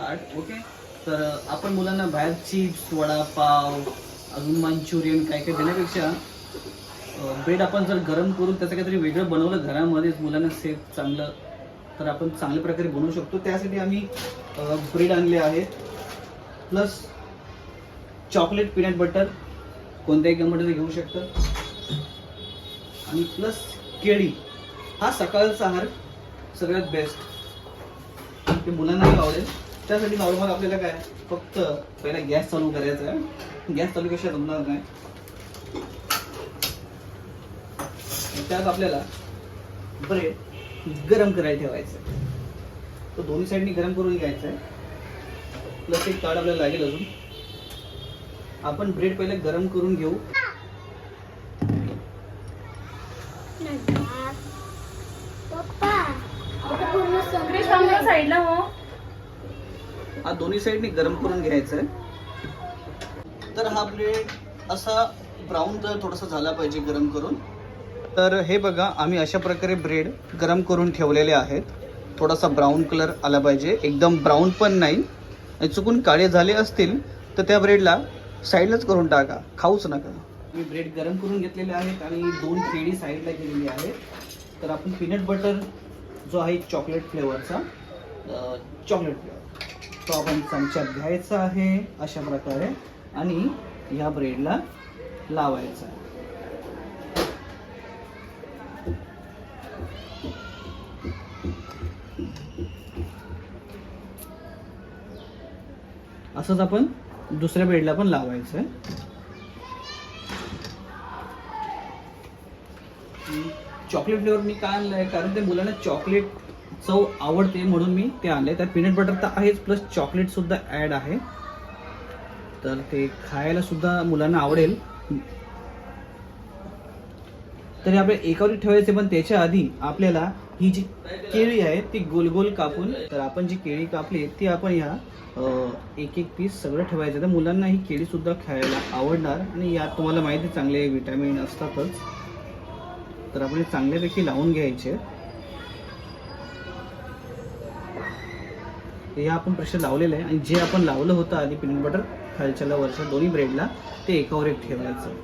आठ ओके तर आपण मुलांना बाहेर चिप्स वडापाव अजून मंचुरियन काय काय देण्यापेक्षा ब्रेड आपण जर गरम करून त्याचं काहीतरी वेगळं बनवलं घरामध्येच मुलांना सेफ चांगलं तर आपण चांगल्या प्रकारे बनवू शकतो. त्यासाठी आम्ही ब्रेड आणले आहेत प्लस चॉकलेट पीनट बटर कोणत्याही कंपनीचं घेऊ शकतं. आणि प्लस केळी. हा सकाळचा आहार सगळ्यात बेस्ट ते मुलांनाही आवडेल. त्यासाठी नॉर्मल आपल्याला काय? फक्त पहिला गॅस चालू करायचा आहे. गॅस चालू कशा जमणार नाही? त्यात आपल्याला ब्रेड गरम करायला ठेवायचं आहे. तो दोन्ही साईडनी गरम करून घ्यायचा आहे. प्लस एक ताट आपल्याला लागेल अजून. आपण ब्रेड पहिले गरम करून घेऊ. साईडला हो. हा दोन्ही साईडने गरम करून घ्यायचा आहे तर हा ब्रेड असा ब्राऊन कलर थोडासा झाला पाहिजे गरम करून. तर हे बघा आम्ही अशा प्रकारे ब्रेड गरम करून ठेवलेले आहेत. थोडासा ब्राऊन कलर आला पाहिजे. एकदम ब्राऊन पण नाही. चुकून काळे झाले असतील तर त्या ब्रेडला साईडलाच करून टाका. खाऊच नका. मी ब्रेड गरम करून घेतलेले आहेत आणि दोन केळी साईडला केलेली आहेत तर आपण पीनट बटर जो आहे चॉकलेट फ्लेवरचा चॉकलेट फ्लेवर तो आपण चमच्यात घ्यायचा आहे अशा प्रकारे आणि ह्या ब्रेडला लावायचा आहे. असंच आपण दुसऱ्या ब्रेडला पण लावायचं आहे. चॉकलेट फ्लेवर मी का आणलं आहे कारण ते मुलांना चॉकलेट चव आवडते म्हणून मी ते आणले. त्यात पीनट बटर तर आहेच प्लस चॉकलेट सुद्धा ॲड आहे. तर ते खायला सुद्धा मुलांना आवडेल. तरी आपल्या एकावरी ठेवायचे पण त्याच्या आधी आपल्याला ही जी केळी आहे ती गोल गोल कापून तर आपण जी केळी कापली ती आपण ह्या एक एक पीस सगळं ठेवायचं. तर मुलांना ही केळी सुद्धा खायला आवडणार. आणि यात तुम्हाला माहिती आहे चांगले विटॅमिन असतातच. तर आपण चांगल्यापैकी लावून घ्यायचे. हे आपण प्रेशर लावलेलं आहे. आणि जे आपण लावलं होतं आधी पीनट बटर खालच्याला वरच्या दोन्ही ब्रेडला ते एकावर एक ठेवायचं.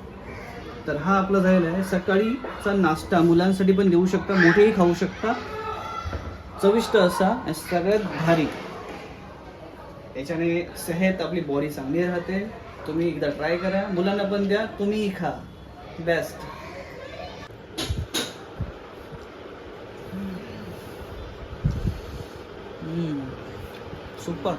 तर हा आपला झालेला आहे. सकाळीचा नाश्ता मुलांसाठी पण देऊ शकता मोठेही खाऊ शकता. चविष्ट असा आणि सगळ्यात भारी. याच्याने सेहत आपली बॉडी चांगली राहते. तुम्ही एकदा ट्राय करा. मुलांना पण द्या तुम्हीही खा. Best sopa.